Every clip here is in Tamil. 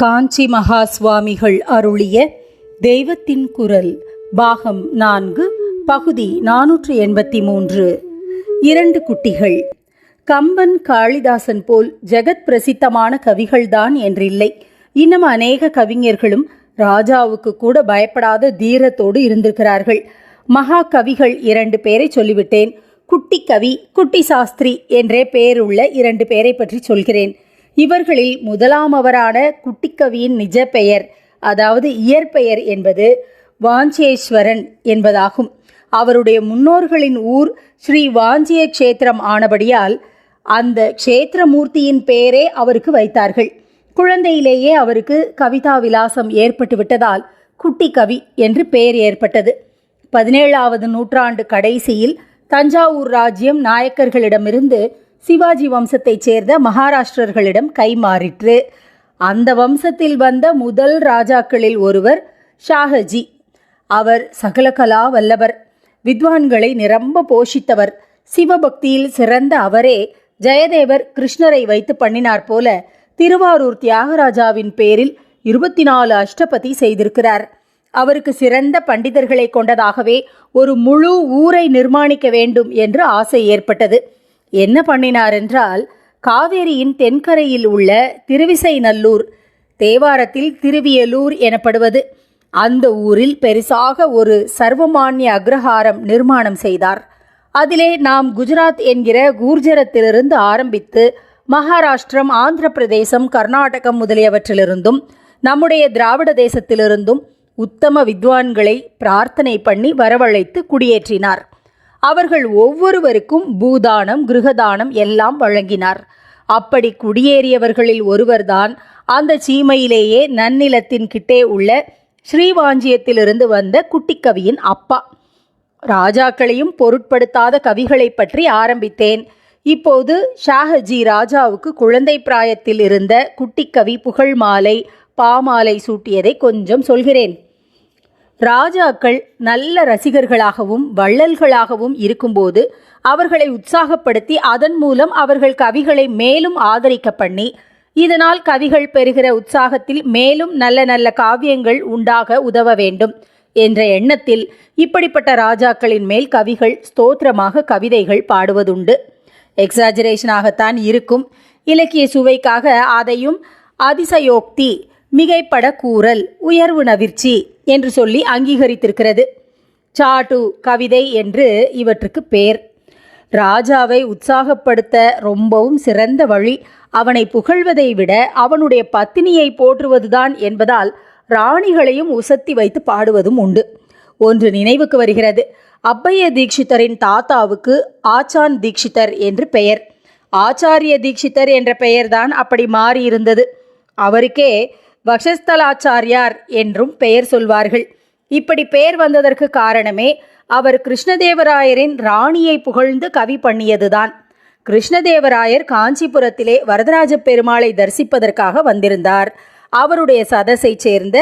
காஞ்சி மகா சுவாமிகள் அருளிய தெய்வத்தின் குரல் பாகம் நான்கு பகுதி நானூற்று எண்பத்தி மூன்று. இரண்டு குட்டிகள். கம்பன் காளிதாசன் போல் ஜெகத் பிரசித்தமான கவிகள்தான் என்றில்லை. இன்னும் அநேக கவிஞர்களும் ராஜாவுக்கு கூட பயப்படாத தீரத்தோடு இருந்திருக்கிறார்கள். மகா கவிகள் இரண்டு பேரை சொல்லிவிட்டேன். குட்டி கவி குட்டி சாஸ்திரி என்றே பெயருள்ள இரண்டு பேரை பற்றி சொல்கிறேன். இவர்களில் முதலாமவரான குட்டிக்கவியின் நிஜ பெயர் அதாவது இயற்பெயர் என்பது வாஞ்சேஸ்வரன் என்பதாகும். அவருடைய முன்னோர்களின் ஊர் ஸ்ரீ வாஞ்சிய க்ஷேத்திரம் ஆனபடியால் அந்த க்ஷேத்திரமூர்த்தியின் பெயரே அவருக்கு வைத்தார்கள். குழந்தையிலேயே அவருக்கு கவிதா விலாசம் ஏற்பட்டு விட்டதால் குட்டி கவி என்று பெயர் ஏற்பட்டது. பதினேழாவது நூற்றாண்டு கடைசியில் தஞ்சாவூர் ராஜ்யம் நாயக்கர்களிடமிருந்து சிவாஜி வம்சத்தைச் சேர்ந்த மகாராஷ்டிரர்களிடம் கைமாறிற்று. அந்த வம்சத்தில் வந்த முதல் ராஜாக்களில் ஒருவர் ஷாஹஜி. அவர் சகலகலா வல்லவர் வித்வான்களை நிரம்ப போஷித்தவர். சிவபக்தியில் சிறந்த அவரே ஜெயதேவர் கிருஷ்ணரை வைத்து பண்ணினார் போல திருவாரூர் தியாகராஜாவின் பேரில் இருபத்தி நாலு அஷ்டபதி செய்திருக்கிறார். அவருக்கு சிறந்த பண்டிதர்களை கொண்டதாகவே ஒரு முழு ஊரை நிர்மாணிக்க வேண்டும் என்று ஆசை ஏற்பட்டது. என்ன பண்ணினார் என்றால் காவேரியின் தென்கரையில் உள்ள திருவிசைநல்லூர் தேவாரத்தில் திருவியலூர் எனப்படுவது அந்த ஊரில் பெரிசாக ஒரு சர்வமானிய அக்ரஹாரம் நிர்மாணம் செய்தார். அதிலே நாம் குஜராத் என்கிற கூர்ஜரத்திலிருந்து ஆரம்பித்து மகாராஷ்டிரம் ஆந்திர பிரதேசம் கர்நாடகம் முதலியவற்றிலிருந்தும் நம்முடைய திராவிட தேசத்திலிருந்தும் உத்தம வித்வான்களை பிரார்த்தனை பண்ணி வரவழைத்து குடியேற்றினார். அவர்கள் ஒவ்வொருவருக்கும் பூதானம் கிருகதானம் எல்லாம் வழங்கினார். அப்படி குடியேறியவர்களில் ஒருவர்தான் அந்த சீமையிலேயே நன்னிலத்தின் கிட்டே உள்ள ஸ்ரீவாஞ்சியத்திலிருந்து வந்த குட்டிக்கவியின் அப்பா. ராஜாக்களையும் பொருட்படுத்தாத கவிகளை பற்றி ஆரம்பித்தேன். இப்போது ஷாஹஜி ராஜாவுக்கு குழந்தை பிராயத்தில் இருந்த குட்டிக்கவி புகழ் மாலை பாமாலை சூட்டியதை கொஞ்சம் சொல்கிறேன். ராஜாக்கள் நல்ல ரசிகர்களாகவும் வள்ளல்களாகவும் இருக்கும்போது அவர்களை உற்சாகப்படுத்தி அதன் மூலம் அவர்கள் கவிகளை மேலும் ஆதரிக்க பண்ணி இதனால் கவிகள் பெறுகிற உற்சாகத்தில் மேலும் நல்ல நல்ல காவியங்கள் உண்டாக உதவ வேண்டும் என்ற எண்ணத்தில் இப்படிப்பட்ட ராஜாக்களின் மேல் கவிகள் ஸ்தோத்திரமாக கவிதைகள் பாடுவதுண்டு. எக்ஸாஜரேஷனாகத்தான் இருக்கும். இலக்கிய சுவைக்காக அதையும் அதிசயோக்தி மிகைப்பட கூறல் உயர்வு நவிர்ச்சி என்று சொல்லி அங்கீகரித்திருக்கிறது. சாட்டு கவிதை என்று இவற்றுக்கு பேர். ராஜாவை உற்சாகப்படுத்த ரொம்பவும் சிறந்த வழி. அவனை புகழ்வதை விட அவனுடைய பத்தினியை போற்றுவதுதான் என்பதால் ராணிகளையும் உசத்தி வைத்து பாடுவதும் உண்டு. ஒன்று நினைவுக்கு வருகிறது. அப்பைய தீட்சிதரின் தாத்தாவுக்கு ஆச்சான் தீட்சிதர் என்று பெயர். ஆச்சாரிய தீட்சிதர் என்ற பெயர்தான் அப்படி மாறியிருந்தது. அவருக்கே வக்ஷஸ்தலாச்சாரியார் என்றும் பெயர் சொல்வார்கள். இப்படி பெயர் வந்ததற்கு காரணமே அவர் கிருஷ்ணதேவராயரின் ராணியை புகழ்ந்து கவி பண்ணியதுதான். கிருஷ்ணதேவராயர் காஞ்சிபுரத்திலே வரதராஜ பெருமாளை தரிசிப்பதற்காக வந்திருந்தார். அவருடைய சதஸை சேர்ந்த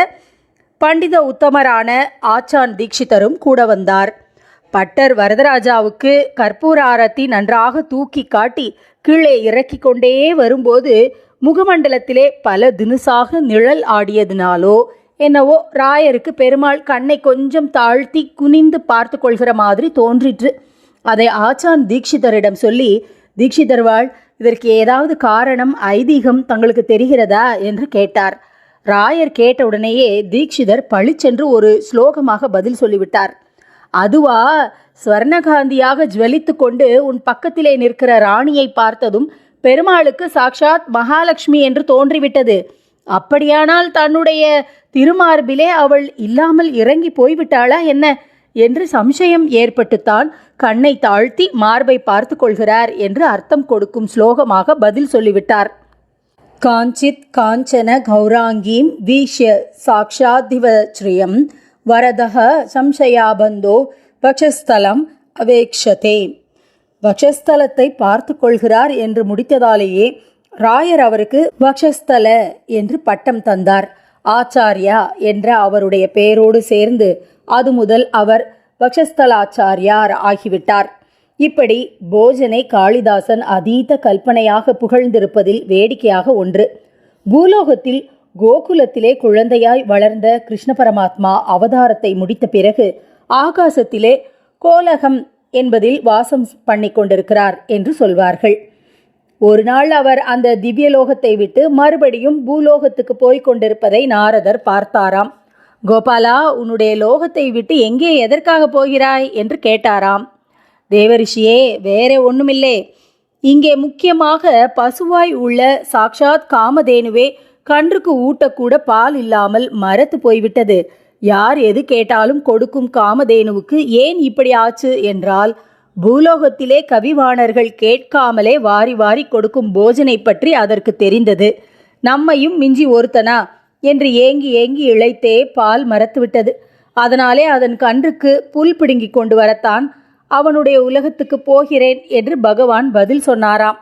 பண்டித உத்தமரான ஆச்சான் தீட்சிதரும் கூட வந்தார். பட்டர் வரதராஜாவுக்கு கற்பூர ஆரத்தி நன்றாக தூக்கி காட்டி கீழே இறக்கி கொண்டே வரும்போது முகமண்டலத்திலே பல தினுசாக நிழல் ஆடியதினாலோ என்னவோ ராயருக்கு பெருமாள் கண்ணை கொஞ்சம் தாழ்த்தி குனிந்து பார்த்து கொள்கிற மாதிரி தோன்றிற்று. அதை ஆச்சான் தீட்சிதரிடம் சொல்லி தீட்சிதர்வாள் இதற்கு ஏதாவது காரணம் ஐதீகம் தங்களுக்கு தெரிகிறதா? என்று கேட்டார். ராயர் கேட்ட உடனேயே தீட்சிதர் பளிச்சென்று ஒரு ஸ்லோகமாக பதில் சொல்லிவிட்டார். அதுவா ஸ்வர்ணகாந்தியாக ஜுவலித்து கொண்டு உன் பக்கத்திலே நிற்கிற ராணியை பார்த்ததும் பெருமாளுக்கு சாக்ஷாத் மகாலட்சுமி என்று தோன்றிவிட்டது. அப்படியானால் தன்னுடைய திருமார்பிலே அவள் இல்லாமல் இறங்கி போய்விட்டாளா என்ன? என்று சம்சயம் ஏற்பட்டுத்தான் கண்ணை தாழ்த்தி மார்பை பார்த்து கொள்கிறார் என்று அர்த்தம் கொடுக்கும் ஸ்லோகமாக பதில் சொல்லிவிட்டார். காஞ்சித் காஞ்சன கௌராங்கீம் வீஷ்ய சாட்சாதிவச்ரியம் வரதக சம்சயாபந்தோ பக்ஷஸ்தலம் அவேக்ஷதே. வக்ஷஸ்தலத்தை பார்த்து கொள்கிறார் என்று முடித்ததாலேயே ராயர் அவருக்கு வக்ஷஸ்தல என்று பட்டம் தந்தார். ஆச்சாரியா என்ற அவருடைய பெயரோடு சேர்ந்து அது முதல் அவர் வக்ஷஸ்தலாச்சாரியார் ஆகிவிட்டார். இப்படி போஜனை காளிதாசன் அதீத கல்பனையாக புகழ்ந்திருப்பதில் வேடிக்கையாக ஒன்று. பூலோகத்தில் கோகுலத்திலே குழந்தையாய் வளர்ந்த கிருஷ்ண பரமாத்மா அவதாரத்தை முடித்த பிறகு ஆகாசத்திலே கோலகம் என்பதில் வாசம் பண்ணி கொண்டிருக்கிறார் என்று சொல்வார்கள். ஒரு நாள் அவர் அந்த திவ்யலோகத்தை விட்டு மறுபடியும் பூலோகத்துக்கு போய்க் கொண்டிருப்பதை நாரதர் பார்த்தாராம். கோபாலா உன்னுடைய லோகத்தை விட்டு எங்கே எதற்காக போகிறாய்? என்று கேட்டாராம். தேவரிஷியே வேற ஒண்ணுமில்லே. இங்கே முக்கியமாக பசுவாய் உள்ள சாக்ஷாத் காமதேனுவே கன்றுக்கு ஊட்டக்கூட பால் இல்லாமல் மரத்து போய்விட்டது. யார் எது கேட்டாலும் கொடுக்கும் காமதேனுவுக்கு ஏன் இப்படி ஆச்சு என்றால் பூலோகத்திலே கவிவாணர்கள் கேட்காமலே வாரி வாரி கொடுக்கும் போஜனை பற்றி அதற்கு தெரிந்தது. நம்மையும் மிஞ்சி ஒருத்தனா என்று ஏங்கி ஏங்கி இழைத்தே பால் மறத்துவிட்டது அதனாலே அதன் கன்றுக்கு புல் பிடுங்கி கொண்டு வரத்தான் அவனுடைய உலகத்துக்கு போகிறேன் என்று பகவான் பதில் சொன்னாராம்.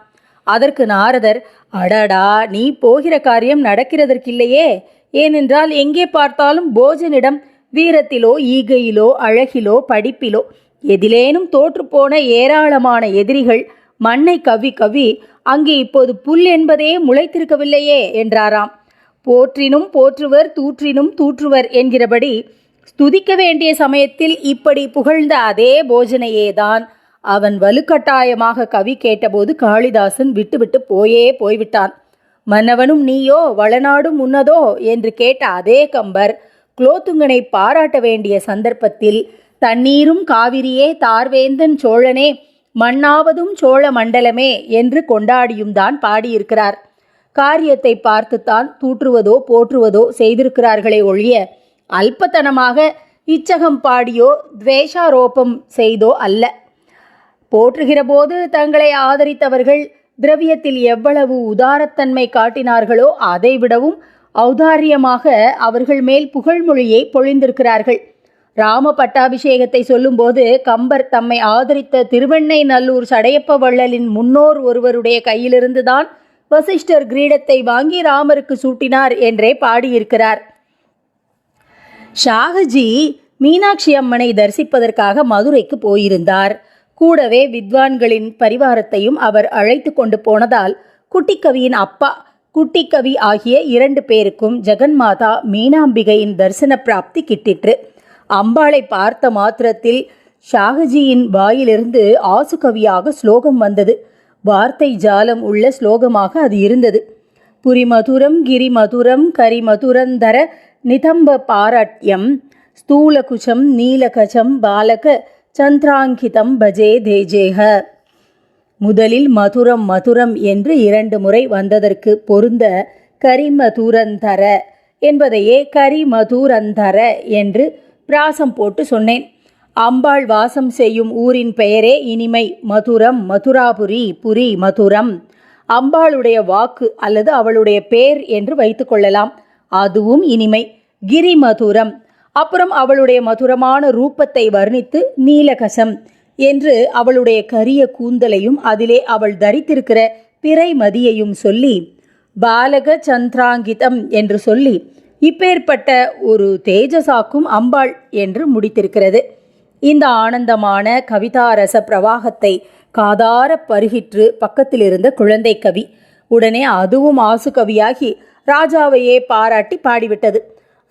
அதற்கு நாரதர் அடடா நீ போகிற காரியம் நடக்கிறதற்கில்லையே. ஏனென்றால் எங்கே பார்த்தாலும் போஜனிடம் வீரத்திலோ ஈகையிலோ அழகிலோ படிப்பிலோ எதிலேனும் தோற்றுப்போன ஏராளமான எதிரிகள் மண்ணை கவி கவி அங்கே இப்போது புல் என்பதே முளைத்திருக்கவில்லையே என்றாராம். போற்றினும் போற்றுவர் தூற்றினும் தூற்றுவர் என்கிறபடி ஸ்துதிக்க வேண்டிய சமயத்தில் இப்படி புகழ்ந்த அதே போஜனையேதான் அவன் வலுக்கட்டாயமாக கவி கேட்டபோது காளிதாசன் விட்டுவிட்டு போயே போய்விட்டான். மன்னவனும் நீயோ வளநாடும் உன்னதோ என்று கேட்ட அதே கம்பர் குலோத்துங்கனை பாராட்ட வேண்டிய சந்தர்ப்பத்தில் தண்ணீரும் காவிரியே தார்வேந்தன் சோழனே மண்ணாவதும் சோழ மண்டலமே என்று கொண்டாடியும் தான் பாடியிருக்கிறார். காரியத்தை பார்த்துத்தான் தூற்றுவதோ போற்றுவதோ செய்திருக்கிறார்களே ஒழிய அல்பத்தனமாக இச்சகம் பாடியோ துவேஷாரோபம் செய்தோ அல்ல. போற்றுகிற போது தங்களை ஆதரித்தவர்கள் திரவியத்தில் எவ்வளவு உதாரத்தன்மை காட்டினார்களோ அதைவிடவும் ஔதாரியமாக அவர்கள் மேல் புகழ்மொழியை பொழிந்திருக்கிறார்கள். ராம பட்டாபிஷேகத்தை சொல்லும்போது கம்பர் தம்மை ஆதரித்த திருவெண்ணை நல்லூர் சடையப்ப வள்ளலின் முன்னோர் ஒருவருடைய கையிலிருந்துதான் வசிஷ்டர் கிரீடத்தை வாங்கி ராமருக்கு சூட்டினார் என்றே பாடியிருக்கிறார். ஷாகஜி மீனாட்சி அம்மனை தரிசிப்பதற்காக மதுரைக்கு போயிருந்தார். கூடவே வித்வான்களின் பரிவாரத்தையும் அவர் அழைத்து கொண்டு போனதால் குட்டிக்கவியின் அப்பா குட்டிக்கவி ஆகிய இரண்டு பேருக்கும் ஜெகன்மாதா மீனாம்பிகையின் தரிசன பிராப்தி கிட்டிற்று. அம்பாளை பார்த்த மாத்திரத்தில் ஷாகஜியின் வாயிலிருந்து ஆசுகவியாக ஸ்லோகம் வந்தது. வார்த்தை ஜாலம் உள்ள ஸ்லோகமாக அது இருந்தது. புரிமதுரம் கிரிமதுரம் கரிமதுரந்தர நிதம்ப பாராட்யம் ஸ்தூலகுச்சம் நீலகஜம் பாலக சந்திராங்கிதம் பஜே தேஜேக முதலில் மதுரம் மதுரம் என்று இரண்டு முறை வந்ததற்கு பொருந்த கரிமதுரந்தர என்பதையே கரிமதுரந்தர என்று பிராசம் போட்டு சொன்னேன். அம்பாள் வாசம் செய்யும் ஊரின் பெயரே இனிமை மதுரம் மதுராபுரி புரி மதுரம். அம்பாளுடைய வாக்கு அல்லது அவளுடைய பேர் என்று வைத்துக்கொள்ளலாம் அதுவும் இனிமை கிரி மதுரம் அப்புறம் அவளுடைய மதுரமான ரூபத்தை வர்ணித்து நீலகசம் என்று அவளுடைய கரிய கூந்தலையும் அதிலே அவள் தரித்திருக்கிற பிறை மதியையும் சொல்லி பாலக சந்திராங்கிதம் என்று சொல்லி இப்பேற்பட்ட ஒரு தேஜசாக்கும் அம்பாள் என்று முடித்திருக்கிறது. இந்த ஆனந்தமான கவிதாரச பிரவாகத்தை காதார பருகிற்று பக்கத்தில் இருந்த குழந்தை கவி. உடனே அதுவும் ஆசு கவியாகி ராஜாவையே பாராட்டி பாடிவிட்டது.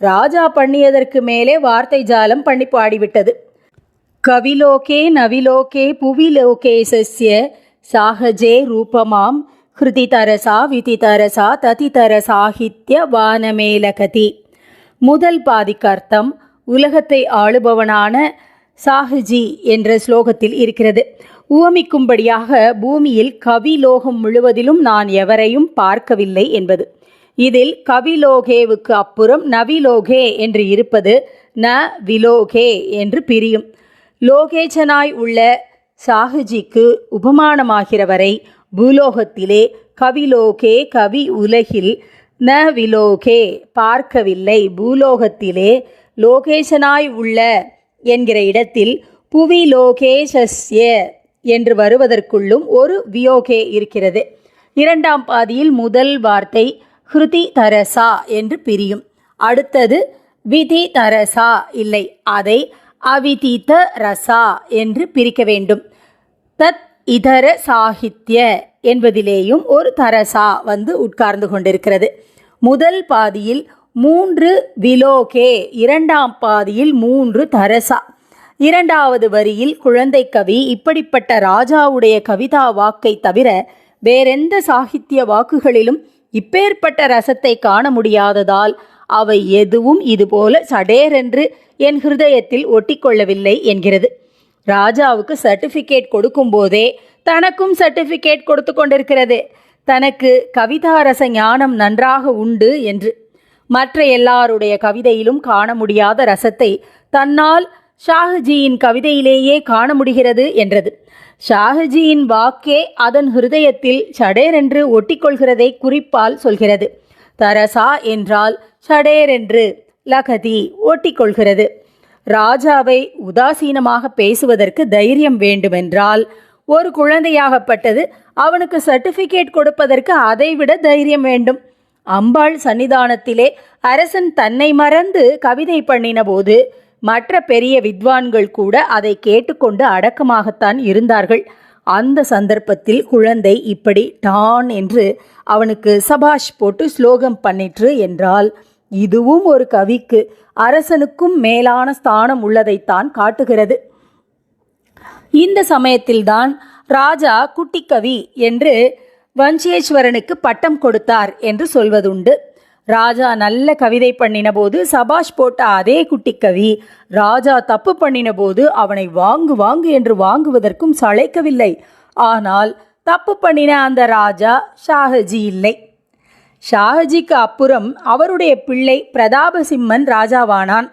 ராஜா பண்ணியதற்கு மேலே வார்த்தை ஜாலம் பண்ணி பாடிவிட்டது கவிலோகே நவிலோகே புவிலோகேசஸ்ய சாகஜே ரூபமாம். ஹிருதிதரசா விதிதரசா ததிதரசாகித்ய வானமேலகதி முதல் பாதிக்கர்த்தம் உலகத்தை ஆளுபவனான சாகுஜி என்ற ஸ்லோகத்தில் இருக்கிறது. உவமிக்கும்படியாக பூமியில் கவிலோகம் முழுவதிலும் நான் எவரையும் பார்க்கவில்லை என்பது. இதில் கவிலோகேவுக்கு அப்புறம் நவிலோகே என்று இருப்பது ந விலோகே என்று பிரியும். லோகேச்சனாய் உள்ள சாகுஜிக்கு உபமானமாகிறவரை பூலோகத்திலே கவிலோகே கவி உலகில் ந விலோகே பார்க்கவில்லை. பூலோகத்திலே லோகேசனாய் உள்ள என்கிற இடத்தில் புவி லோகேசஸ்ய என்று வருவதற்குள்ளும் ஒரு வியோகே இருக்கிறது. இரண்டாம் பாதியில் முதல் வார்த்தை ஹிருதி தரசா என்று பிரியும். அடுத்தது விதி தரசா இல்லை. அதை அவிதித ரசா என்று பிரிக்க வேண்டும். தத் இதர சாகித்ய என்பதிலேயும் ஒரு தரசா வந்து உட்கார்ந்து கொண்டிருக்கிறது. முதல் பாதியில் மூன்று விலோகே இரண்டாம் பாதியில் மூன்று தரசா. இரண்டாவது வரியில் குழந்தை கவி இப்படிப்பட்ட ராஜாவுடைய கவிதா வாக்கை தவிர வேறெந்த சாகித்ய வாக்குகளிலும் இப்பேற்பட்ட ரசத்தை காண முடியாததால் அவை எதுவும் இதுபோல சடேரென்று என் ஹிருதயத்தில் ஒட்டிக்கொள்ளவில்லை என்கிறது. ராஜாவுக்கு சர்டிஃபிகேட் கொடுக்கும்போதே தனக்கும் சர்டிஃபிகேட் கொடுத்து கொண்டிருக்கிறது. தனக்கு கவிதாரச ஞானம் நன்றாக உண்டு என்று. மற்ற எல்லாருடைய கவிதையிலும் காண முடியாத ரசத்தை தன்னால் ஷாஹ்ஜியின் கவிதையிலேயே காண முடிகிறது என்றது. ஷாஹஜியின் வாக்கே அதன் ஹிருதயத்தில் சடேரென்று ஒட்டிக்கொள்கிறதை குறிப்பால் சொல்கிறது. தரசா என்றால் சடேரென்று லகதி ஒட்டிக்கொள்கிறது. ராஜாவை உதாசீனமாக பேசுவதற்கு தைரியம் வேண்டுமென்றால் ஒரு குழந்தையாகப்பட்டது அவனுக்கு சர்டிஃபிகேட் கொடுப்பதற்கு அதைவிட தைரியம் வேண்டும். அம்பாள் சன்னிதானத்திலே அரசன் தன்னை மறந்து கவிதை பண்ணின போது மற்ற பெரிய வித்வான்கள் கூட அதை கேட்டுக்கொண்டு அடக்கமாகத்தான் இருந்தார்கள். அந்த சந்தர்ப்பத்தில் குழந்தை இப்படி டான் என்று அவனுக்கு சபாஷ் போட்டு ஸ்லோகம் பண்ணிற்று என்றால் இதுவும் ஒரு கவிக்கு அரசனுக்கும் மேலான ஸ்தானம் உள்ளதைத்தான் காட்டுகிறது. இந்த சமயத்தில்தான் ராஜா குட்டிக்கவி என்று வஞ்சேஸ்வரனுக்கு பட்டம் கொடுத்தார் என்று சொல்வதுண்டு. ராஜா நல்ல கவிதை பண்ணின போது சபாஷ் போட்ட அதே குட்டிக்கவி ராஜா தப்பு பண்ணின போது அவனை வாங்கு வாங்கு என்று வாங்குவதற்கும் சளைக்கவில்லை. ஆனால் தப்பு பண்ணின அந்த ராஜா ஷாஹஜி இல்லை. ஷாஹஜிக்கு அப்புறம் அவருடைய பிள்ளை பிரதாபசிம்மன் ராஜாவானான்.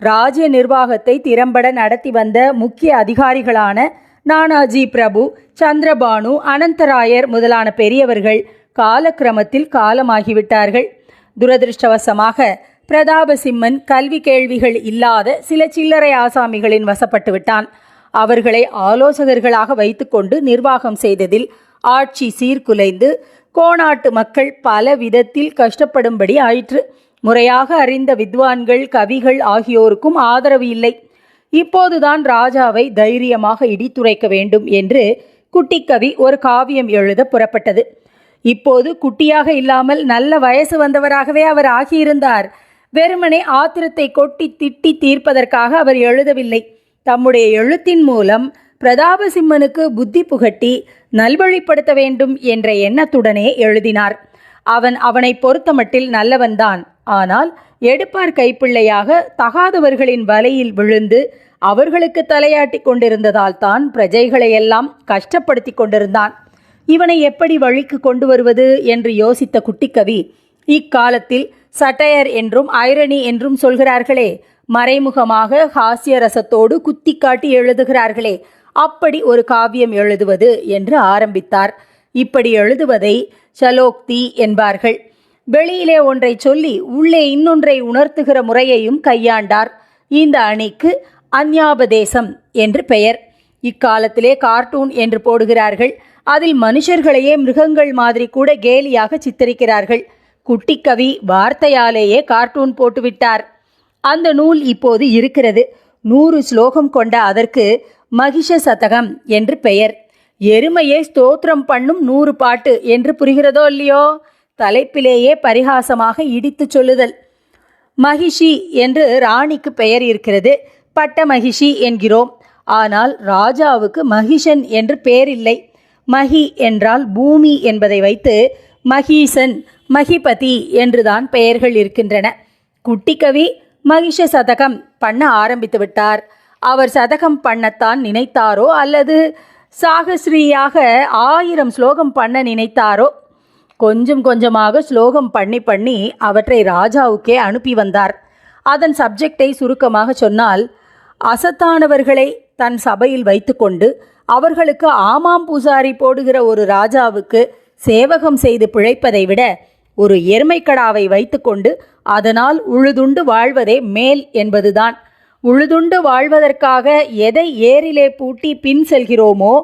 ராஜ்ய நிர்வாகத்தை திறம்பட நடத்தி வந்த முக்கிய அதிகாரிகளான நானாஜி பிரபு சந்திரபானு அனந்தராயர் முதலான பெரியவர்கள் காலக்கிரமத்தில் காலமாகிவிட்டார்கள். துரதிருஷ்டவசமாக பிரதாபசிம்மன் கல்வி கேள்விகள் இல்லாத சில சில்லறை ஆசாமிகளின் வசப்பட்டு விட்டான். அவர்களை ஆலோசகர்களாக வைத்துக்கொண்டு நிர்வாகம் செய்ததில் ஆட்சி சீர்குலைந்து கோணாட்டு மக்கள் பல விதத்தில் கஷ்டப்படும்படி ஆயிற்று. முறையாக அறிந்த வித்வான்கள் கவிகள் ஆகியோருக்கும் ஆதரவு இல்லை. இப்போதுதான் ராஜாவை தைரியமாக இடித்துரைக்க வேண்டும் என்று குட்டிக்கவி ஒரு காவியம் எழுத புறப்பட்டது. இப்போது குட்டியாக இல்லாமல் நல்ல வயசு வந்தவராகவே அவர் ஆகியிருந்தார். வெறுமனே ஆத்திரத்தை கொட்டி திட்டி தீர்ப்பதற்காக அவர் எழுதவில்லை. தம்முடைய எழுத்தின் மூலம் பிரதாபசிம்மனுக்கு புத்தி புகட்டி நல்வழிப்படுத்த வேண்டும் என்ற எண்ணத்துடனே எழுதினார். அவன் அவனை பொறுத்தமட்டில் நல்லவன்தான். ஆனால் எடுப்பார் கைப்பிள்ளையாக தகாதவர்களின் வலையில் விழுந்து அவர்களுக்கு தலையாட்டி கொண்டிருந்ததால் தான் பிரஜைகளையெல்லாம் கஷ்டப்படுத்தி கொண்டிருந்தான். இவனை எப்படி வழிக்கு கொண்டு வருவது என்று யோசித்த குட்டிக்கவி இக்காலத்தில் சட்டையர் என்றும் ஐரணி என்றும் சொல்கிறார்களே மறைமுகமாக ஹாஸ்ய ரசத்தோடு குத்தி காட்டி எழுதுகிறார்களே அப்படி ஒரு காவியம் எழுதுவது என்று ஆரம்பித்தார். இப்படி எழுதுவதை சலோக்தி என்பார்கள். வெளியிலே ஒன்றை சொல்லி உள்ளே இன்னொன்றை உணர்த்துகிற முறையையும் கையாண்டார். இந்த அணிக்கு அந்யாபதேசம் என்று பெயர். இக்காலத்திலே கார்ட்டூன் என்று போடுகிறார்கள். அதில் மனுஷர்களையே மிருகங்கள் மாதிரி கூட கேலியாக சித்தரிக்கிறார்கள். குட்டிக்கவி வார்த்தையாலேயே கார்ட்டூன் போட்டுவிட்டார். அந்த நூல் இப்போது இருக்கிறது. நூறு ஸ்லோகம் கொண்ட அதற்கு மகிஷ சதகம் என்று பெயர். எருமையை ஸ்தோத்திரம் பண்ணும் நூறு பாட்டு என்று புரிகிறதோ இல்லையோ? தலைப்பிலேயே பரிகாசமாக இடித்து சொல்லுதல். மகிஷி என்று ராணிக்கு பெயர் இருக்கிறது. பட்ட மகிஷி என்கிறோம். ஆனால் ராஜாவுக்கு மகிஷன் என்று பேரில்லை. மகி என்றால் பூமி என்பதை வைத்து மகீசன் மகிபதி என்றுதான் பெயர்கள் இருக்கின்றன. குட்டிக்கவி மகிஷ சதகம் பண்ண ஆரம்பித்து விட்டார். அவர் சதகம் பண்ணத்தான் நினைத்தாரோ அல்லது சாகஸ்ரீயாக ஆயிரம் ஸ்லோகம் பண்ண நினைத்தாரோ? கொஞ்சம் கொஞ்சமாக ஸ்லோகம் பண்ணி பண்ணி அவற்றை ராஜாவுக்கே அனுப்பி வந்தார். அதன் சப்ஜெக்டை சுருக்கமாக சொன்னால் அசத்தானவர்களை தன் சபையில் வைத்துக்கொண்டு அவர்களுக்கு ஆமாம் பூசாரி போடுகிற ஒரு ராஜாவுக்கு சேவகம் செய்து பிழைப்பதை விட ஒரு எருமைக்கடாவை வைத்துக்கொண்டு அதனால் உழுதுண்டு வாழ்வதே மேல் என்பதுதான். உழுதுண்டு வாழ்வதற்காக எதை ஏரிலே பூட்டி பின் செல்கிறோமோ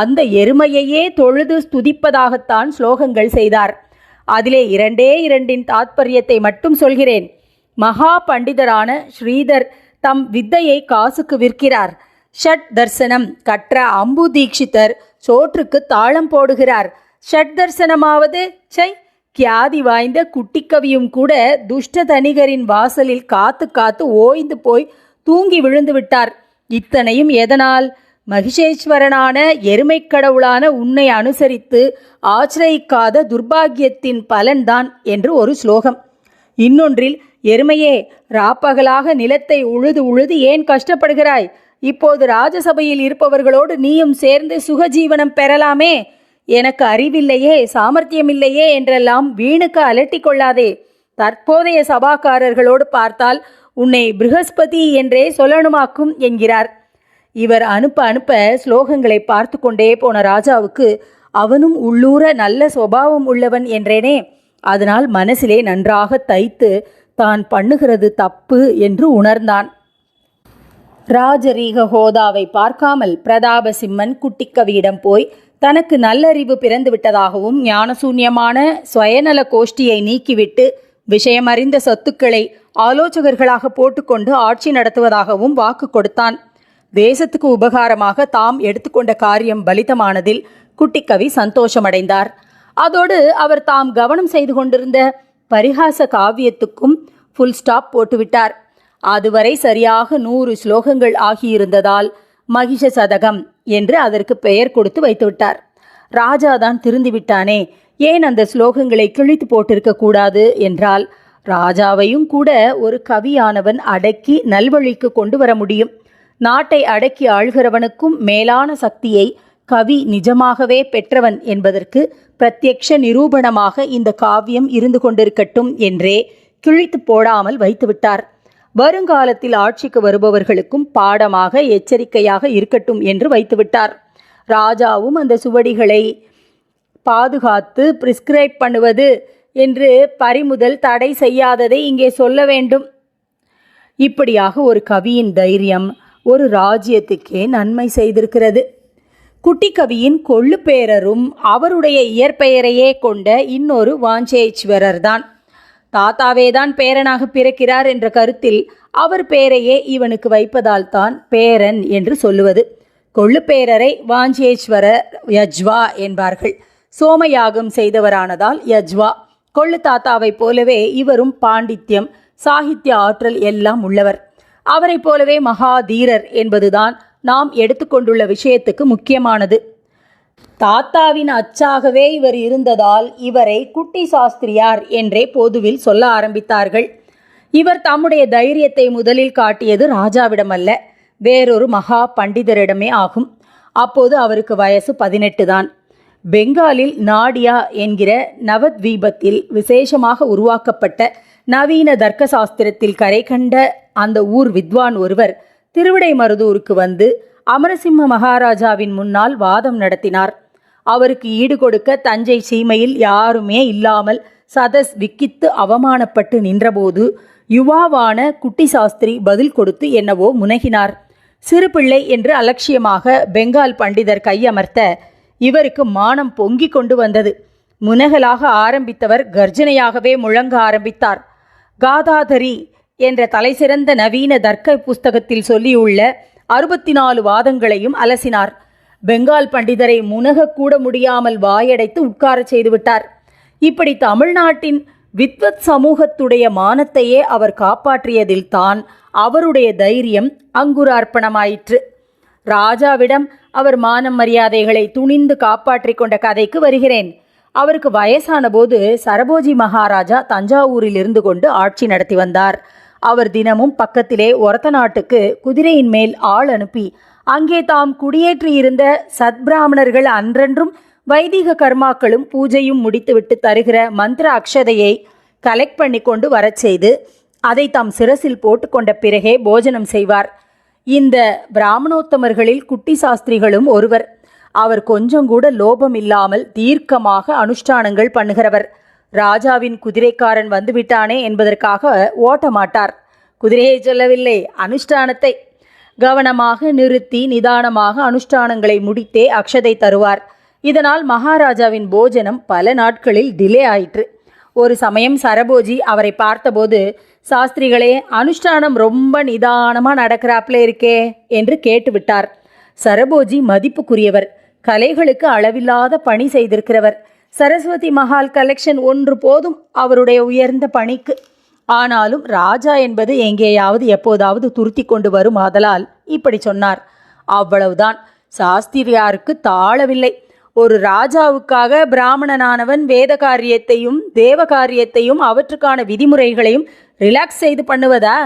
அந்த எருமையையே தொழுது ஸ்துதிப்பதாகத்தான் ஸ்லோகங்கள் செய்தார். அதிலே இரண்டே இரண்டின் தாத்பரியத்தை மட்டும் சொல்கிறேன். மகா பண்டிதரான ஸ்ரீதர் தம் வித்தையை காசுக்கு விற்கிறார். ஷட் தர்சனம். கற்ற அம்பு தீட்சிதர் சோற்றுக்கு தாளம் போடுகிறார். ஷட் தர்சனமாவது சை கியாதி வாய்ந்த குட்டிக்கவியும் கூட துஷ்ட தனிகரின் வாசலில் காத்து காத்து ஓய்ந்து போய் தூங்கி விழுந்து விட்டார். இத்தனையும் எதனால்? மகிஷேஸ்வரனான எருமைக் கடவுளான உன்னை அனுசரித்து ஆச்சிரயிக்காத துர்பாகியத்தின் பலன்தான் என்று ஒரு ஸ்லோகம். இன்னொன்றில் எருமையே ராப்பகலாக நிலத்தை உழுது உழுது ஏன் கஷ்டப்படுகிறாய்? இப்போது ராஜசபையில் இருப்பவர்களோடு நீயும் சேர்ந்து சுகஜீவனம் பெறலாமே. எனக்கு அறிவில்லையே சாமர்த்தியமில்லையே என்றெல்லாம் வீணுக்கு அலட்டி கொள்ளாதே. தற்போதைய சபாக்காரர்களோடு பார்த்தால் உன்னை பிருகஸ்பதி என்றே சொல்லணுமாக்கும் என்கிறார். இவர் அனுப்ப அனுப்ப ஸ்லோகங்களை பார்த்து கொண்டே போன ராஜாவுக்கு அவனும் உள்ளூர நல்ல சுபாவம் உள்ளவன் என்றேனே. அதனால் மனசிலே நன்றாக தைத்து தான் பண்ணுகிறது தப்பு என்று உணர்ந்தான். ராஜரீக ஹோதாவை பார்க்காமல் பிரதாபசிம்மன் குட்டிக்கவியிடம் போய் தனக்கு நல்லறிவு பிறந்து விட்டதாகவும் ஞானசூன்யமான சுயநல கோஷ்டியை நீக்கிவிட்டு விஷயமறிந்த சொத்துக்களை ஆலோசகர்களாக போட்டுக்கொண்டு ஆட்சி நடத்துவதாகவும் வாக்கு கொடுத்தான். தேசத்துக்கு உபகாரமாக தாம் எடுத்துக்கொண்ட காரியம் பலிதமானதில் குட்டிக்கவி சந்தோஷமடைந்தார். அதோடு அவர் தாம் கவனம் செய்து கொண்டிருந்த பரிகாச காவியத்துக்கும் ஃபுல் ஸ்டாப் போட்டுவிட்டார். அதுவரை சரியாக நூறு ஸ்லோகங்கள் ஆகியிருந்ததால் மகிஷ சதகம் என்று அதற்கு பெயர் கொடுத்து வைத்துவிட்டார். ராஜாதான் திருந்திவிட்டானே ஏன் அந்த ஸ்லோகங்களை கிழித்து போட்டிருக்க கூடாது என்றால் ராஜாவையும் கூட ஒரு கவியானவன் அடக்கி நல்வழிக்கு கொண்டு வர முடியும். நாட்டை அடக்கி ஆள்கிறவனுக்கும் மேலான சக்தியை கவி நிஜமாகவே பெற்றவன் என்பதற்கு பிரத்யக்ஷ நிரூபணமாக இந்த காவியம் இருந்து கொண்டிருக்கட்டும் என்றே கிழித்து போடாமல் வைத்துவிட்டார். வருங்காலத்தில் ஆட்சிக்கு வருபவர்களுக்கும் பாடமாக எச்சரிக்கையாக இருக்கட்டும் என்று வைத்துவிட்டார். ராஜாவும் அந்த சுவடிகளை பாதுகாத்து பிரிஸ்கிரைப் பண்ணுவது என்று பறிமுதல் தடை செய்யாததை இங்கே சொல்ல வேண்டும். இப்படியாக ஒரு கவியின் தைரியம் ஒரு ராஜ்யத்துக்கே நன்மை செய்திருக்கிறது. குட்டிக்கவியின் கொள்ளு பேரரும் அவருடைய இயற்பெயரையே கொண்ட இன்னொரு வாஞ்சேஸ்வரர் தான் தாத்தாவேதான் பேரனாக பிறக்கிறார் என்ற கருத்தில் அவர் பேரையே இவனுக்கு வைப்பதால் தான் பேரன் என்று சொல்லுவது. கொள்ளுப்பேரரை வாஞ்சேஸ்வரர் யஜ்வா என்பார்கள். சோமயாகம் செய்தவரானதால் யஜ்வா. கொள்ளு தாத்தாவைப் போலவே இவரும் பாண்டித்யம் சாகித்ய ஆற்றல் எல்லாம் உள்ளவர். அவரைப் போலவே மகாதீரர் என்பதுதான் நாம் எடுத்துக்கொண்டுள்ள விஷயத்துக்கு முக்கியமானது. தாத்தாவின் அச்சாகவே இவர் இருந்ததால் இவரை குட்டி சாஸ்திரியார் என்றே பொதுவில் சொல்ல ஆரம்பித்தார்கள். இவர் தம்முடைய தைரியத்தை முதலில் காட்டியது ராஜாவிடமல்ல வேறொரு மகா பண்டிதரிடமே ஆகும். அப்போது அவருக்கு வயசு பதினெட்டு தான். பெங்காலில் நாடியா என்கிற நவத்வீபத்தில் விசேஷமாக உருவாக்கப்பட்ட நவீன தர்க்க சாஸ்திரத்தில் கரை கண்ட அந்த ஊர் வித்வான் ஒருவர் திருவிடைமருதூருக்கு வந்து அமரசிம்ம மகாராஜாவின் முன்னால் வாதம் நடத்தினார். அவருக்கு ஈடுகொடுக்க தஞ்சை சீமையில் யாருமே இல்லாமல் சதஸ் விக்கித்து அவமானப்பட்டு நின்றபோது யுவாவான குட்டி சாஸ்திரி பதில் கொடுத்து என்னவோ முனகினார். சிறு பிள்ளை என்று அலட்சியமாக பெங்கால் பண்டிதர் கையமர்த்த இவருக்கு மானம் பொங்கி கொண்டு வந்தது. முனகலாக ஆரம்பித்தவர் கர்ஜனையாகவே முழங்க ஆரம்பித்தார். காதாதரி என்ற தலைசிறந்த நவீன தர்க்க புஸ்தகத்தில் சொல்லியுள்ள அறுபத்தி நாலு வாதங்களையும் அலசினார். பெங்கால் பண்டிதரை முனகக்கூட முடியாமல் வாயடைத்து உட்காரச் செய்துவிட்டார். இப்படி தமிழ்நாட்டின் வித்வத் சமூகத்துடைய மானத்தையே அவர் காப்பாற்றியதில் தான் அவருடைய தைரியம் அங்குரார்ப்பணமாயிற்று ராஜாவிடம் அவர் மானம் மரியாதைகளை துணிந்து காப்பாற்றிக் கொண்ட கதைக்கு வருகிறேன். அவருக்கு வயசான போது சரபோஜி மகாராஜா தஞ்சாவூரில் இருந்து கொண்டு ஆட்சி நடத்தி வந்தார். அவர் தினமும் பக்கத்திலே ஒரத்த நாட்டுக்கு குதிரையின் மேல் ஆள் அனுப்பி அங்கே தாம் குடியேற்றியிருந்த சத்பிராமணர்கள் அன்றன்றும் வைதிக கர்மாக்களும் பூஜையும் முடித்துவிட்டு தருகிற மந்திர அக்ஷதையை கலெக்ட் பண்ணி கொண்டு வரச் செய்து அதை தாம் சிரசில் போட்டுக்கொண்ட பிறகே போஜனம் செய்வார். இந்த பிராமணோத்தமர்களில் குட்டி சாஸ்திரிகளும் ஒருவர். அவர் கொஞ்சம் கூட லோபம் இல்லாமல் தீர்க்கமாக அனுஷ்டானங்கள் பண்ணுகிறவர். ராஜாவின் குதிரைக்காரன் வந்துவிட்டானே என்பதற்காக ஓட்டமாட்டார். குதிரையை சொல்லவில்லை அனுஷ்டானத்தை. கவனமாக நிறுத்தி நிதானமாக அனுஷ்டானங்களை முடித்தே அக்ஷதை தருவார். இதனால் மகாராஜாவின் போஜனம் பல நாட்களில் டிலே ஆயிற்று. ஒரு சமயம் சரபோஜி அவரை பார்த்தபோது சாஸ்திரிகளே அனுஷ்டானம் ரொம்ப நிதானமாக நடக்கிறாப்ல இருக்கே என்று கேட்டுவிட்டார். சரபோஜி மதிப்புக்குரியவர் கலைகளுக்கு அளவில்லாத பணி செய்திருக்கிறவர். சரஸ்வதி மஹால் கலெக்ஷன் ஒன்று போதும் அவருடைய உயர்ந்த பணிக்கு. ஆனாலும் ராஜா என்பது எங்கேயாவது எப்போதாவது துருத்தி கொண்டு வரும் ஆதலால் இப்படி சொன்னார். அவ்வளவுதான். சாஸ்திரியாருக்கு தாழவில்லை ஒரு ராஜாவுக்காக பிராமணனானவன் வேத காரியத்தையும் தேவ காரியத்தையும் அவற்றுக்கான விதிமுறைகளையும் ரிலாக்ஸ் செய்து பண்ணுவதா?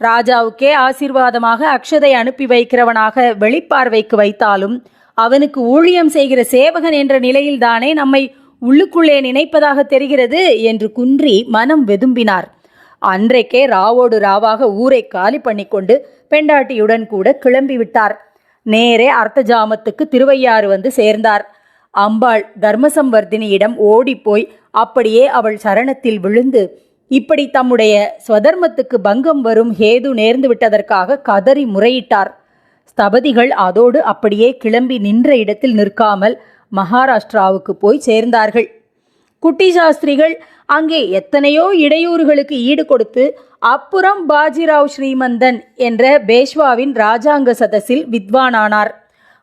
ராஜாவுக்கே ஆசீர்வாதமாக அக்ஷதை அனுப்பி வைக்கிறவனாக வெளிப்பார்வைக்கு வைத்தாலும் அவனுக்கு ஊழியம் செய்கிற சேவகன் என்ற நிலையில்தானே நம்மை உள்ளுக்குள்ளே நினைப்பதாக தெரிகிறது என்று குன்றி மனம் வெதும்பினார். அன்றைக்கே ராவோடு ராவாக ஊரை காலி பண்ணிக்கொண்டு பெண்டாட்டியுடன் கூட கிளம்பி விட்டார். நேரே அர்த்தஜாமத்துக்கு திருவையாறு வந்து சேர்ந்தார். அம்பாள் தர்மசம்வர்தினியிடம் ஓடிப்போய் அப்படியே அவள் சரணத்தில் விழுந்து இப்படி தம்முடைய ஸ்வதர்மத்துக்கு பங்கம் வரும் ஹேது நேர்ந்து விட்டதற்காக கதறி முறையிட்டார். ஸ்தபதிகள் அதோடு அப்படியே கிளம்பி நின்ற இடத்தில் நிற்காமல் மகாராஷ்டிராவுக்கு போய் சேர்ந்தார்கள். குட்டி சாஸ்திரிகள் அங்கே எத்தனையோ இடையூறுகளுக்கு ஈடு கொடுத்து அப்புறம் பாஜிராவ் ஸ்ரீமந்தன் என்ற பேஷ்வாவின் ராஜாங்க சதஸில் வித்வானானார்.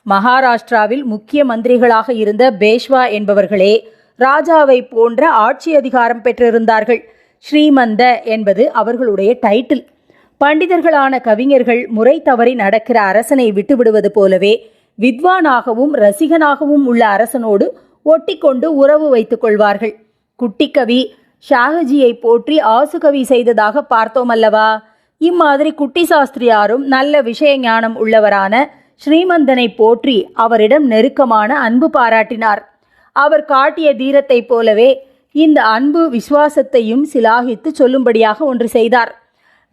மகாராஷ்டிராவில் முக்கிய மந்திரிகளாக இருந்த பேஷ்வா என்பவர்களே ராஜாவை போன்ற ஆட்சி அதிகாரம் பெற்றிருந்தார்கள். ஸ்ரீமந்த என்பது அவர்களுடைய டைட்டில். பண்டிதர்களான கவிஞர்கள் முறை தவறி நடக்கிற அரசனை விட்டுவிடுவது போலவே வித்வானாகவும் ரசிகனாகவும் உள்ள அரசனோடு ஒட்டிக்கொண்டு உறவு வைத்துக் கொள்வார்கள். குட்டிக்கவி ஷாகஜியை போற்றி ஆசுகவி செய்ததாக பார்த்தோம் அல்லவா? இம்மாதிரி குட்டி சாஸ்திரியாரும் நல்ல விஷய ஞானம் உள்ளவரான ஸ்ரீமந்தனை போற்றி அவரிடம் நெருக்கமான அன்பு பாராட்டினார். அவர் காட்டிய தீரத்தைப் போலவே இந்த அன்பு விசுவாசத்தையும் சிலாகித்து சொல்லும்படியாக ஒன்று செய்தார்.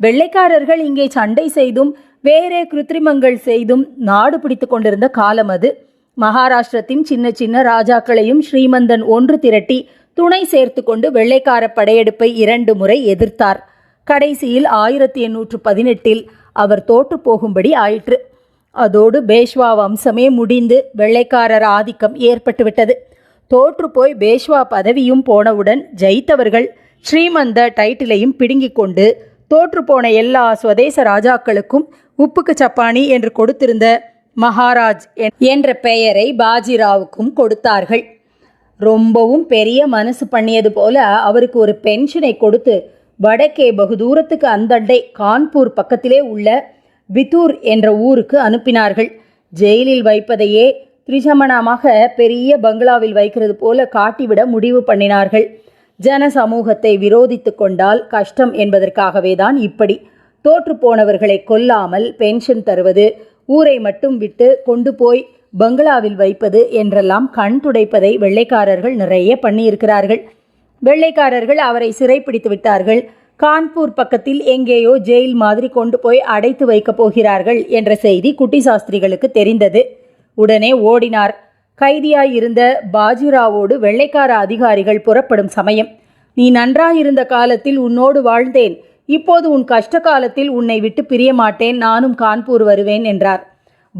வெள்ளைக்காரர்கள் இங்கே சண்டை செய்தும் வேறே கிருத்திரிமங்கள் செய்தும் நாடு பிடித்து கொண்டிருந்த காலம் அது. மகாராஷ்டிரத்தின் சின்ன சின்ன ராஜாக்களையும் ஸ்ரீமந்தன் ஒன்று திரட்டி துணை சேர்த்து கொண்டு வெள்ளைக்கார படையெடுப்பை இரண்டு முறை எதிர்த்தார். கடைசியில் ஆயிரத்தி எண்ணூற்று பதினெட்டில் அவர் தோற்று போகும்படி ஆயிற்று. அதோடு பேஷ்வா வம்சமே முடிந்து வெள்ளைக்காரர் ஆதிக்கம் ஏற்பட்டுவிட்டது தோற்று போய் பேஷ்வா பதவியும் போனவுடன் ஜெயித்தவர்கள் ஸ்ரீமந்த டைட்டிலையும் பிடுங்கிக் கொண்டு தோற்றுப்போன எல்லா சுவதேச ராஜாக்களுக்கும் உப்புக்கு சப்பானி என்று கொடுத்திருந்த மகாராஜ் என்ற பெயரை பாஜிராவுக்கும் கொடுத்தார்கள். ரொம்பவும் பெரிய மனசு பண்ணியது போல அவருக்கு ஒரு பென்ஷனை கொடுத்து வடக்கே பகு தூரத்துக்கு அந்தண்டை கான்பூர் பக்கத்திலே உள்ள பித்தூர் என்ற ஊருக்கு அனுப்பினார்கள். ஜெயிலில் வைப்பதையே திரிசமணமாக பெரிய பங்களாவில் வைக்கிறது போல காட்டிவிட முடிவு பண்ணினார்கள். ஜன சமூகத்தை விரோதித்து கொண்டால் கஷ்டம் என்பதற்காகவே தான் இப்படி. தோற்று போனவர்களை கொல்லாமல் பென்ஷன் தருவது ஊரை மட்டும் விட்டு கொண்டு போய் பங்களாவில் வைப்பது என்றெல்லாம் கண் துடைப்பதை வெள்ளைக்காரர்கள் நிறைய பண்ணியிருக்கிறார்கள். வெள்ளைக்காரர்கள் அவரை சிறைப்பிடித்து விட்டார்கள். கான்பூர் பக்கத்தில் எங்கேயோ ஜெயில் மாதிரி கொண்டு போய் அடைத்து வைக்கப் போகிறார்கள் என்ற செய்தி குட்டி சாஸ்திரிகளுக்கு தெரிந்தது. உடனே ஓடினார். கைதியாயிருந்த பாஜிராவோடு வெள்ளைக்கார அதிகாரிகள் புறப்படும் சமயம். நீ நன்றாயிருந்த காலத்தில் உன்னோடு வாழ்ந்தேன். இப்போது உன் கஷ்ட காலத்தில் உன்னை விட்டு பிரிய மாட்டேன் நானும் கான்பூர் வருவேன் என்றார்.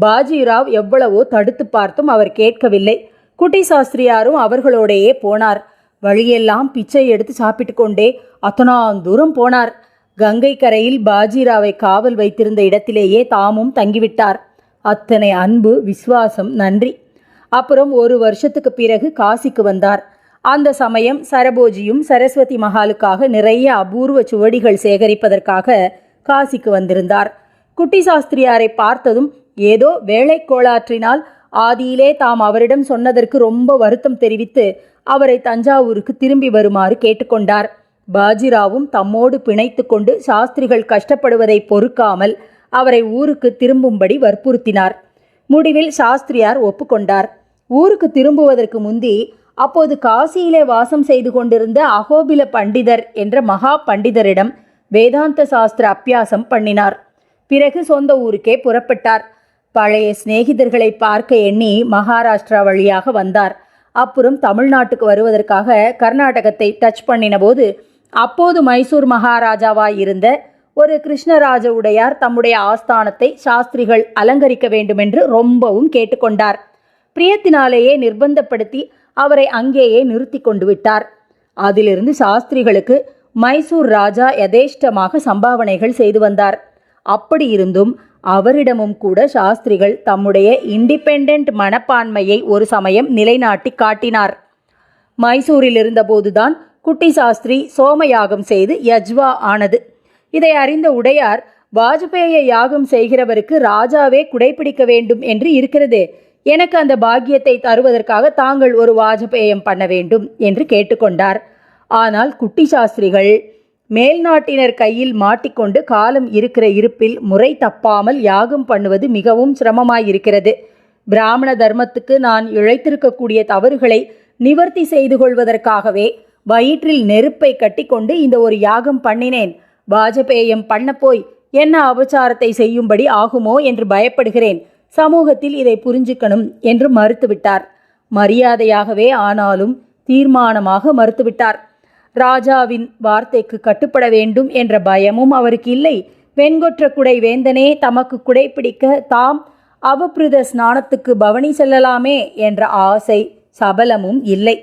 பாஜிராவ் எவ்வளவோ தடுத்து பார்த்தும் அவர் கேட்கவில்லை. குட்டி சாஸ்திரியாரும் அவர்களோடையே போனார். வழியெல்லாம் பிச்சை எடுத்து சாப்பிட்டு கொண்டே அத்தனாந்தூரம் போனார். கங்கை கரையில் பாஜிராவை காவல் வைத்திருந்த இடத்திலேயே தாமும் தங்கிவிட்டார். அத்தனை அன்பு விசுவாசம் நன்றி. அப்புறம் ஒரு வருஷத்துக்கு பிறகு காசிக்கு வந்தார். அந்த சமயம் சரபோஜியும் சரஸ்வதி மகாலுக்காக நிறைய அபூர்வ சுவடிகள் சேகரிப்பதற்காக காசிக்கு வந்திருந்தார். குட்டி சாஸ்திரியாரை பார்த்ததும் ஏதோ வேலை கோளாற்றினால் ஆதியிலே தாம் அவரிடம் சொன்னதற்கு ரொம்ப வருத்தம் தெரிவித்து அவரை தஞ்சாவூருக்கு திரும்பி வருமாறு கேட்டுக்கொண்டார். பாஜிராவும் தம்மோடு பிணைத்து கொண்டு சாஸ்திரிகள் கஷ்டப்படுவதை பொறுக்காமல் அவரை ஊருக்கு திரும்பும்படி வற்புறுத்தினார். முடிவில் சாஸ்திரியார் ஒப்புக்கொண்டார். ஊருக்கு திரும்புவதற்கு முந்தி அப்போது காசியிலே வாசம் செய்து கொண்டிருந்த அகோபில பண்டிதர் என்ற மகா பண்டிதரிடம் வேதாந்த சாஸ்திர அப்பியாசம் பண்ணினார். பிறகு சொந்த ஊருக்கே புறப்பட்டார். பழைய சிநேகிதர்களை பார்க்க எண்ணி மகாராஷ்டிரா வழியாக வந்தார். அப்புறம் தமிழ்நாட்டுக்கு வருவதற்காக கர்நாடகத்தை டச் பண்ணினபோது அப்போது மைசூர் மகாராஜாவாய் இருந்த ஒரு கிருஷ்ணராஜ உடையார் தம்முடைய ஆஸ்தானத்தை சாஸ்திரிகள் அலங்கரிக்க வேண்டுமென்று ரொம்பவும் கேட்டுக்கொண்டார். பிரியத்தினாலேயே நிர்பந்தப்படுத்தி அவரை அங்கேயே நிறுத்தி கொண்டு விட்டார். அதிலிருந்து சாஸ்திரிகளுக்கு மைசூர் ராஜா யதேஷ்டமாக சம்பாவனைகள் செய்து வந்தார். அப்படி இருந்தும் அவரிடமும் கூட சாஸ்திரிகள் தம்முடைய இண்டிபெண்டன்ட் மனப்பான்மையை ஒரு சமயம் நிலைநாட்டி காட்டினார். மைசூரில் இருந்தபோதுதான் குட்டி சாஸ்திரி சோமயாகம் செய்து யஜ்வா ஆனது. இதை அறிந்த உடையார் வாஜ்பேயை யாகம் செய்கிறவருக்கு ராஜாவே குடைபிடிக்க வேண்டும் என்று இருக்கிறது எனக்கு அந்த பாக்கியத்தை தருவதற்காக தாங்கள் ஒரு வாஜபேயம் பண்ண வேண்டும் என்று கேட்டுக்கொண்டார். ஆனால் குட்டி சாஸ்திரிகள் மேல்நாட்டினர் கையில் மாட்டிக்கொண்டு காலம் இருக்கிற இருப்பில் முறை தப்பாமல் யாகம் பண்ணுவது மிகவும் சிரமமாயிருக்கிறது. பிராமண தர்மத்துக்கு நான் இழைத்திருக்கக்கூடிய தவறுகளை நிவர்த்தி செய்து கொள்வதற்காகவே வயிற்றில் நெருப்பை கட்டிக்கொண்டு இந்த ஒரு யாகம் பண்ணினேன். வாஜபேயம் பண்ணப்போய் என்ன அபச்சாரத்தை செய்யும்படி ஆகுமோ என்று பயப்படுகிறேன். சமூகத்தில் இதை புரிஞ்சுக்கணும் என்று மறுத்துவிட்டார். மரியாதையாகவே ஆனாலும் தீர்மானமாக மறுத்துவிட்டார். ராஜாவின் வார்த்தைக்கு கட்டுப்பட வேண்டும் என்ற பயமும் அவருக்கு இல்லை. வெண்கொற்ற குடை வேந்தனே தமக்கு குடை பிடிக்க தாம் அவபிருத ஸ்நானத்துக்கு பவனி செல்லலாமே என்ற ஆசை சபலமும் இல்லை.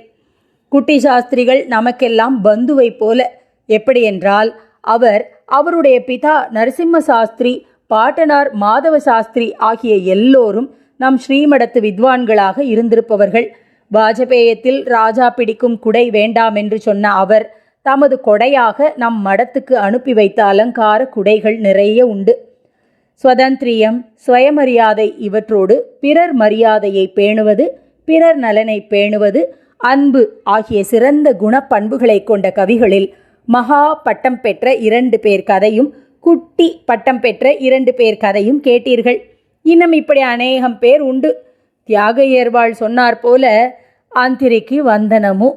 குட்டி சாஸ்திரிகள் நமக்கெல்லாம் பந்துவைப் போல. எப்படி என்றால் அவர் அவருடைய பிதா நரசிம்ம சாஸ்திரி பாட்டனார் மாதவ சாஸ்திரி ஆகிய எல்லோரும் நம் ஸ்ரீமடத்து வித்வான்களாக இருந்திருப்பவர்கள். வாஜபேயத்தில் ராஜா பிடிக்கும் குடை வேண்டாம் என்று சொன்ன அவர் தமது கொடையாக நம் மடத்துக்கு அனுப்பி வைத்த அலங்கார குடைகள் நிறைய உண்டு. சுதந்திரியம் சுயமரியாதை இவற்றோடு பிறர் மரியாதையை பேணுவது பிறர் நலனை பேணுவது அன்பு ஆகிய சிறந்த குணப்பண்புகளை கொண்ட கவிகளில் மகா பட்டம் பெற்ற இரண்டு பேர் கதையும் குட்டி பட்டம் பெற்ற இரண்டு பேர் கதையும் கேட்டீர்கள். இன்னும் இப்படி அநேகம் பேர் உண்டு. தியாக ஏர்வாள் சொன்னார் போல ஆந்திரிக்கு வந்தனமும்